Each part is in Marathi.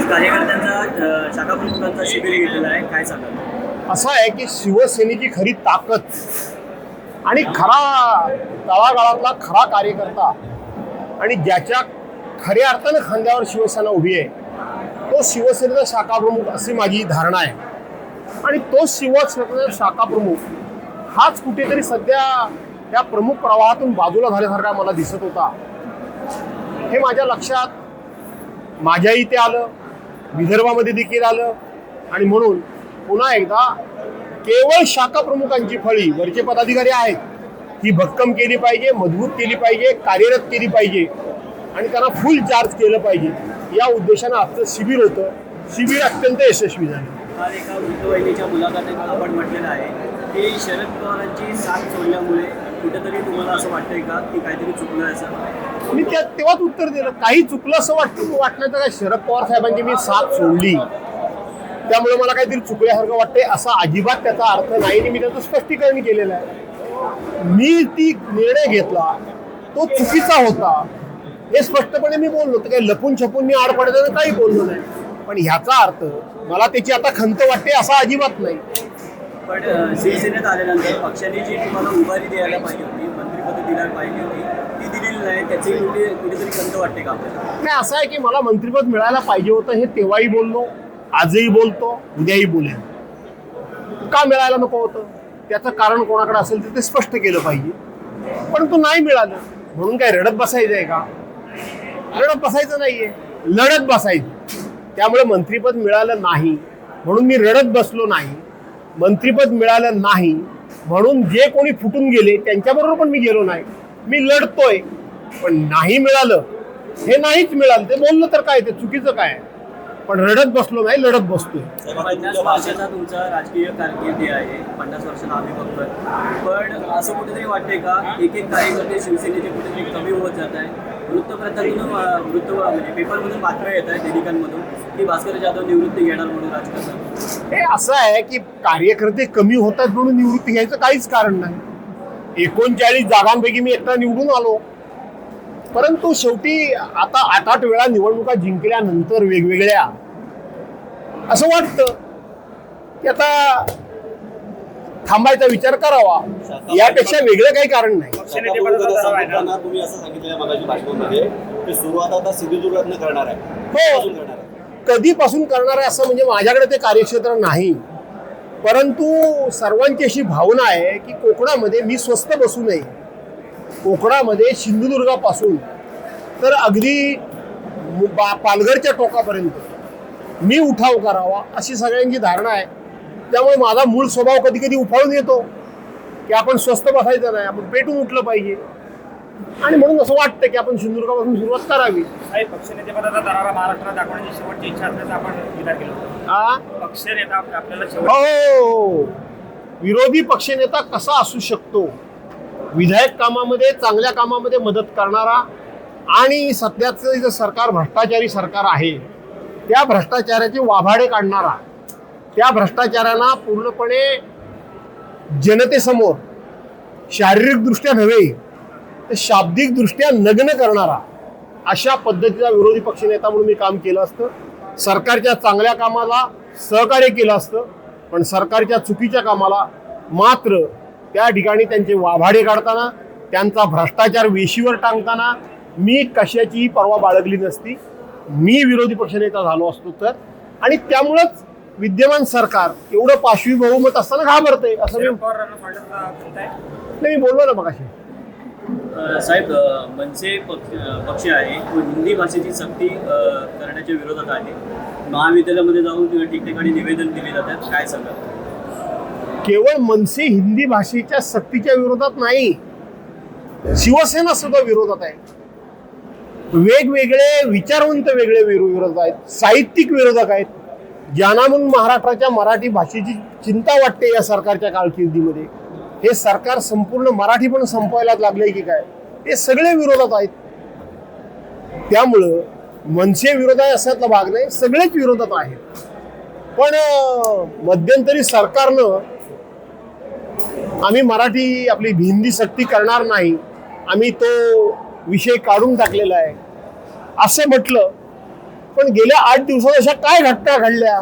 आज कार्यकर्त्यांचा शाखा प्रमुखांचा शिबिर घेतलेला आहे. काय असं आहे की शिवसेनेची खरी ताकद आणि खरा तळागाळातला खरा कार्यकर्ता आणि ज्याच्या खऱ्या अर्थानं खांद्यावर शिवसेना उभी आहे तो शिवसेनेचा शाखा प्रमुख अशी माझी धारणा आहे. आणि तो शिवसेनेचा शाखा प्रमुख हाच कुठेतरी सध्या त्या प्रमुख प्रवाहातून बाजूला झाल्यासारखा मला दिसत होता. हे माझ्या लक्षात माझ्या इथे आलं. विदर्भामध्ये देखील आलं. आणि म्हणून पुन्हा एकदा केवळ शाखा प्रमुखांची फळी वरचे पदाधिकारी आहेत. ही भक्कम केली पाहिजे मजबूत केली पाहिजे कार्यरत केली पाहिजे आणि त्यांना फुल चार्ज केलं पाहिजे. या उद्देशानं आजचं शिबिर होतं. शिबिर अत्यंत यशस्वी झालं. काल एका वृद्धवहिनीच्या मुलाखतीत आपण म्हटलेलं आहे की शरद पवारांची साथ सोडल्यामुळे कुठेतरी तुम्हाला असं वाटतंय का की काहीतरी चुकलं असं? मी त्या तेव्हाच उत्तर दिलं. काही चुकलं असं वाटतं वाटलं तर काय शरद पवार साहेबांची मी साथ सोडली. त्यामुळे मला काहीतरी चुकल्यासारखं वाटतंय असा अजिबात त्याचा अर्थ नाही आणि मी त्याचं स्पष्टीकरण केलेलं आहे. मी ती निर्णय घेतला. तो चुकीचा होता. हे स्पष्टपणे मी बोललो तर काही लपून छपून मी आड पडताना काही बोललो नाही. पण ह्याचा अर्थ मला त्याची आता खंत वाटते असा अजिबात नाही. पण शिवसेनेत आल्यानंतर पक्षाने जी तुम्हाला उभारी द्यायला पाहिजे होती मंत्रिपद दिल्याला पाहिजे होती ती दिलेली नाही त्याची कुठे कुठेतरी खंत वाटते का आपल्याला? नाही असं आहे की मला मंत्रिपद मिळायला पाहिजे होतं हे तेव्हाही बोललो आजही बोलतो उद्याही बोलेन. का मिळायला नको होतं? त्याचं कारण कोणाकडे असेल तर ते स्पष्ट केलं पाहिजे. परंतु नाही मिळालं. म्हणून काय रडत बसायचं आहे का? रडत बसायचं नाहीये. लढत बसायचं. त्यामुळे मंत्रिपद मिळालं नाही. म्हणून मी रडत बसलो नाही. मंत्रिपद मिळालं नाही. म्हणून जे कोणी फुटून गेले त्यांच्याबरोबर पण मी गेलो नाही. मी लढतोय पण नाही मिळालं. हे नाहीच मिळालं. ते बोललं तर काय ते चुकीचं काय पण रडत बसलो नाही लढत बसतोय. पन्नास वर्षाचा तुमचा राजकीय कारकिर्दी आहे. पन्नास वर्षाला आम्ही बघतोय. पण असं कुठेतरी वाटते का? एक एक कार्यकर्ते शिवसेनेचे कुठेतरी कमी होत जात आहे वृत्तपत्रातून वृत्त म्हणजे पेपरमधून बातम्या येत आहेत दैनिकांमधून की भास्कर जाधव निवृत्ती घेणार म्हणून राजकारणात. हे असं आहे की कार्यकर्ते कमी होतात म्हणून निवृत्ती घ्यायचं काहीच कारण नाही. एकोणचाळीस जागांपैकी मी एकटा निवडून आलो. परंतु शेवटी आता आठ आठ वेळा निवडणुका जिंकल्यानंतर वेगवेगळ्या असं वाटतं की आता थांबायचा विचार करावा. यापेक्षा वेगळं काही कारण नाही. तुम्ही असं सांगितलं आहे. कधीपासून करणार आहे असं म्हणजे माझ्याकडे ते कार्यक्षेत्र नाही. परंतु सर्वांची अशी भावना आहे की कोकणामध्ये मी स्वस्त बसू नये. कोकणामध्ये सिंधुदुर्गापासून तर अगदी बा- पालघरच्या टोकापर्यंत मी उठाव करावा अशी सगळ्यांची धारणा आहे. त्यामुळे माझा मूळ स्वभाव कधी कधी उफाळून येतो की आपण स्वस्त बसायचं नाही आपण पेटून उठलं पाहिजे. आणि म्हणून असं वाटतं की आपण सिंधुदुर्गापासून सुरुवात करावी. साहेब पक्षनेतेपदाचा दरारा महाराष्ट्रात दाखवण्याची शेवटची इच्छा असल्याचं आपण विचार केला होता. हा पक्षनेता आप- आपल्याला शेवट हो विरोधी पक्षनेता कसा असू शकतो? विधायक कामामध्ये चांगल्या कामामध्ये मदत करणारा आणि सध्याचं जे सरकार भ्रष्टाचारी सरकार आहे त्या भ्रष्टाचाराचे वाभाडे काढणारा त्या भ्रष्टाचारांना पूर्णपणे जनतेसमोर शारीरिकदृष्ट्या नव्हे तर शाब्दिकदृष्ट्या नग्न करणारा अशा पद्धतीचा विरोधी पक्षनेता म्हणून मी काम केलं असतं. सरकारच्या चांगल्या कामाला सहकार्य केलं असतं. पण सरकारच्या चुकीच्या कामाला मात्र त्या ठिकाणी त्यांचे वाभाडे काढताना त्यांचा भ्रष्टाचार वेशीवर टांगताना मी कशाचीही पर्वा बाळगली नसती. मी विरोधी पक्षनेता झालो असतो तर. आणि त्यामुळंच विद्यमान सरकार एवढं पाशवी बहुमत असताना घाबरते असं मी नाही, मी बोललो ना मगाशी. साहेब मनसे पक्ष पक्ष आहे तो हिंदी भाषेची सक्ती करण्याच्या विरोधात आहे. महाविद्यालयामध्ये जाऊन ठिकठिकाणी निवेदन दिले जातात काय सांगा केवळ मनसे हिंदी भाषेच्या सक्तीच्या विरोधात नाही शिवसेना सुद्धा विरोधात आहे. वेगवेगळे विचारवंत वेगळे विरोध विरोधक आहेत साहित्यिक विरोधक आहेत. ज्यांना म्हणून महाराष्ट्राच्या मराठी भाषेची चिंता वाटते या सरकारच्या कारकिर्दीमध्ये हे सरकार संपूर्ण मराठी पण संपवायला लागले की काय? हे सगळे विरोधात आहेत. त्यामुळं मनसे विरोध आहे असातला भाग नाही सगळेच विरोधात आहेत. पण मध्यंतरी सरकारनं आम्ही मराठी आपली हिंदी सक्ती करणार नाही आम्ही तो विषय काढून टाकलेला आहे. असं म्हटलं पण गेल्या आठ दिवसात अशा काय घटना घडल्या?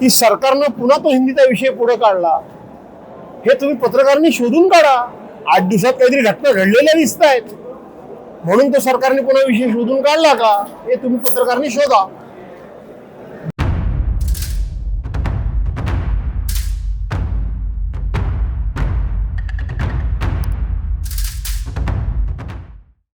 की सरकारनं पुन्हा तो हिंदीचा विषय पुढे काढला. हे तुम्ही पत्रकारांनी शोधून काढा. आठ दिवसात काहीतरी घटना घडलेल्या दिसत आहेत म्हणून तो सरकारने पुन्हा विषय शोधून काढला का? हे तुम्ही पत्रकारांनी शोधा.